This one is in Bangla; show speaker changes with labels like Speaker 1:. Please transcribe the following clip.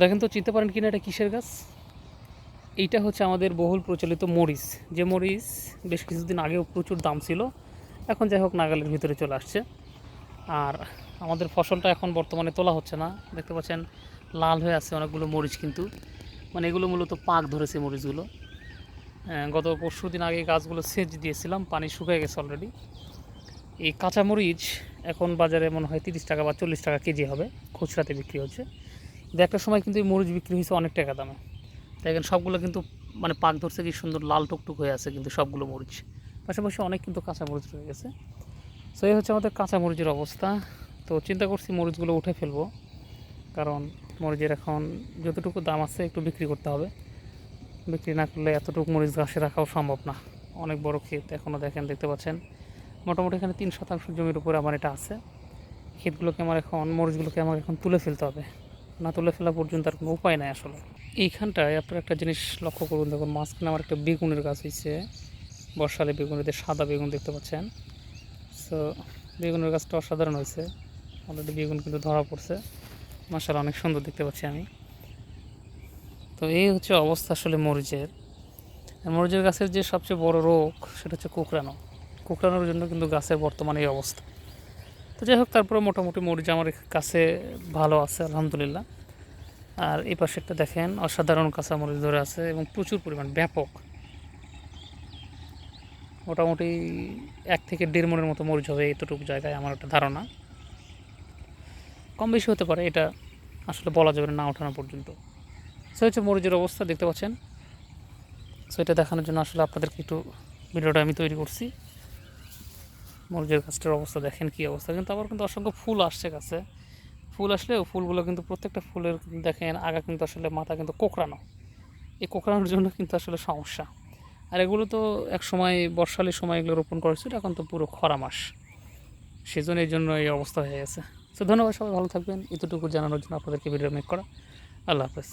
Speaker 1: দেখেন তো চিনতে পারেন কিনা এটা কিসের গাছ? এইটা হচ্ছে আমাদের বহুল প্রচলিত মরিচ। যে মরিচ বেশ কিছুদিন আগেও প্রচুর দাম ছিল এখন যাই হোক নাগালের ভিতরে চলে আসছে। আর আমাদের ফসলটা এখন বর্তমানে তোলা হচ্ছে না। দেখতে পাচ্ছেন লাল হয়ে আছে অনেকগুলো মরিচ কিন্তু। মানে এগুলো মূলত পাক ধরেছে মরিচগুলো। আহ, গত পরশু দিন আগে গাছগুলো সেচ দিয়েছিলাম পানি শুকিয়ে গেছে অলরেডি এই কাঁচা মরিচ এখন বাজারে মনে হয় তিরিশ টাকা বা চল্লিশ টাকা কেজি হবে খুচরাতে বিক্রি হচ্ছে। কিন্তু একটা সময় কিন্তু এই মরিচ বিক্রি হয়েছে অনেক টাকা দামে। দেখেন সবগুলো কিন্তু মানে পাক ধরছে কি সুন্দর লাল টুকটুক হয়ে আছে কিন্তু সবগুলো মরিচ। পাশাপাশি অনেক কিন্তু কাঁচা মরিচ রয়ে গেছে। সো এই হচ্ছে আমাদের কাঁচা মরিচের অবস্থা। তো চিন্তা করছি মরিচগুলো উঠে ফেলব। কারণ মরিচের এখন যতটুকু দাম আছে একটু বিক্রি করতে হবে। বিক্রি না করলে এতটুকু মরিচ গাছে রাখাও সম্ভব না। অনেক বড় ক্ষেত এখনও দেখেন, দেখতে পাচ্ছেন। মোটামুটি এখানে তিন শতাংশ জমির উপরে আমার এটা আছে। ক্ষেতগুলোকে আমার এখন, মরিচগুলোকে আমার এখন তুলে ফেলতে হবে। না তুলে ফেলা পর্যন্ত আর কোনো উপায় নাই আসলে। এইখানটায় আপনার একটা জিনিস লক্ষ্য করুন, দেখুন মাঝখানে আমার একটা বেগুনের গাছ হয়েছে বর্ষালে বেগুনেদের সাদা বেগুন দেখতে পাচ্ছেন। সো বেগুনের গাছটা অসাধারণ হয়েছে অলরেডি বেগুন কিন্তু ধরা পড়ছে। মাসাল অনেক সুন্দর দেখতে পাচ্ছি আমি। তো এই হচ্ছে অবস্থা আসলে মরিচের। মরিচের গাছের যে সবচেয়ে বড় রোগ, সেটা হচ্ছে কুকরানো কুকরানোর জন্য কিন্তু গাছের বর্তমানে এই অবস্থা। তো যাই হোক তারপরে মোটামুটি মরিচ আমার কাছে ভালো আছে, আলহামদুলিল্লাহ। আর এই পাশেরটা দেখেন, অসাধারণ কাঁচা মরিচ ধরে আছে এবং প্রচুর পরিমাণ, ব্যাপক। মোটামুটি এক থেকে দেড় মনের মতো মরিচ হবে এতটুকু জায়গায় আমার একটা ধারণা। কম বেশি হতে পারে, এটা আসলে বলা যাবে না ওঠানো পর্যন্ত। সে হচ্ছে মরিচের অবস্থা, দেখতে পাচ্ছেন? সো এটা দেখানোর জন্য আসলে আপনাদেরকে একটু ভিডিওটা আমি তৈরি করছি। মরিচের গাছটার অবস্থা, দেখেন কী অবস্থা। কিন্তু আবার কিন্তু অসংখ্য ফুল আসছে গাছে। ফুল আসলেও ফুলগুলো কিন্তু প্রত্যেকটা ফুলের দেখেন আগা কিন্তু আসলে মাথা কিন্তু কোকড়ানো। এই কোকড়ানোর জন্য কিন্তু আসলে সমস্যা। আর এগুলো তো এক সময় বর্ষালের সময় এগুলো রোপণ করেছিল, এখন তো পুরো খরা মাস। সেজন্য এই জন্য এই অবস্থা হয়ে গেছে। তো ধন্যবাদ সবাই, ভালো থাকবেন। এতটুকু জানানোর জন্য আপনাদেরকে ভিডিও মেক করা। আল্লাহ হাফেজ।